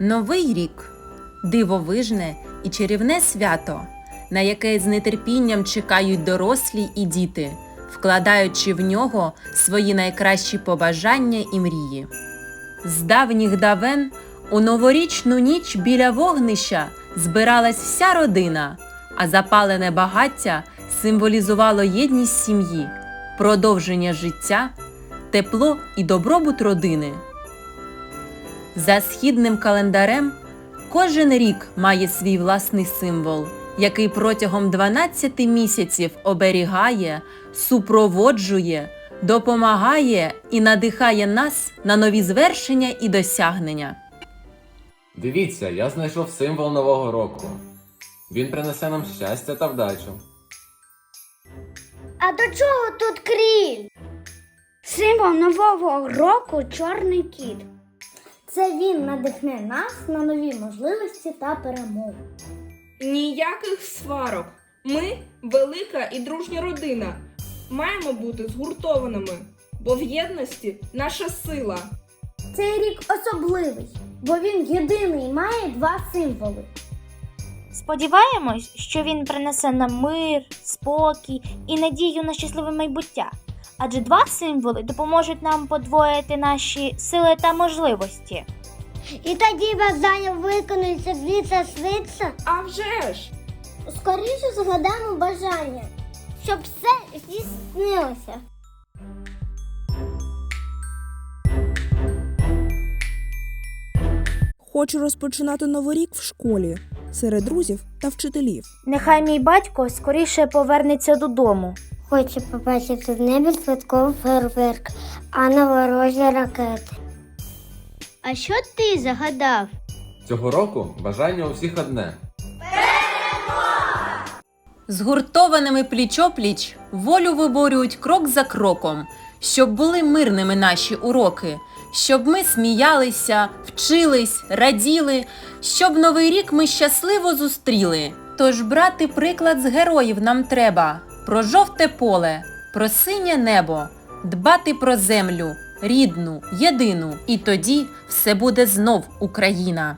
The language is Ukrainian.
Новий рік дивовижне і чарівне свято, на яке з нетерпінням чекають дорослі і діти, вкладаючи в нього свої найкращі побажання і мрії. З давніх давен у новорічну ніч біля вогнища збиралась вся родина, а запалене багаття символізувало єдність сім'ї, продовження життя, тепло і добробут родини. За східним календарем кожен рік має свій власний символ, який протягом 12 місяців оберігає, супроводжує, допомагає і надихає нас на нові звершення і досягнення. Дивіться, я знайшов символ Нового року. Він принесе нам щастя та вдачу. А до чого тут кріль? Символ нового року чорний кіт. Це він надихне нас на нові можливості та перемоги. Ніяких сварок. Ми велика і дружня родина. Маємо бути згуртованими, бо в єдності наша сила. Цей рік особливий, бо він єдиний і має два символи. Сподіваємось, що він принесе нам мир, спокій і надію на щасливе майбуття. Адже два символи допоможуть нам подвоїти наші сили та можливості. І тоді бажання виконується швидше швидше. А вже ж! Скоріше згадаємо бажання, щоб все здійснилося. Хочу розпочинати новий рік в школі серед друзів та вчителів. Нехай мій батько скоріше повернеться додому. Хочу побачити в небі святковий фейерверк, а на ворожі ракети. А що ти загадав? Цього року бажання у всіх одне. Згуртованими пліч-опліч волю виборюють крок за кроком, щоб були мирними наші уроки, щоб ми сміялися, вчились, раділи, щоб новий рік ми щасливо зустріли. Тож брати приклад з героїв нам треба про жовте поле, про синє небо, дбати про землю, рідну, єдину, і тоді все буде знов Україна.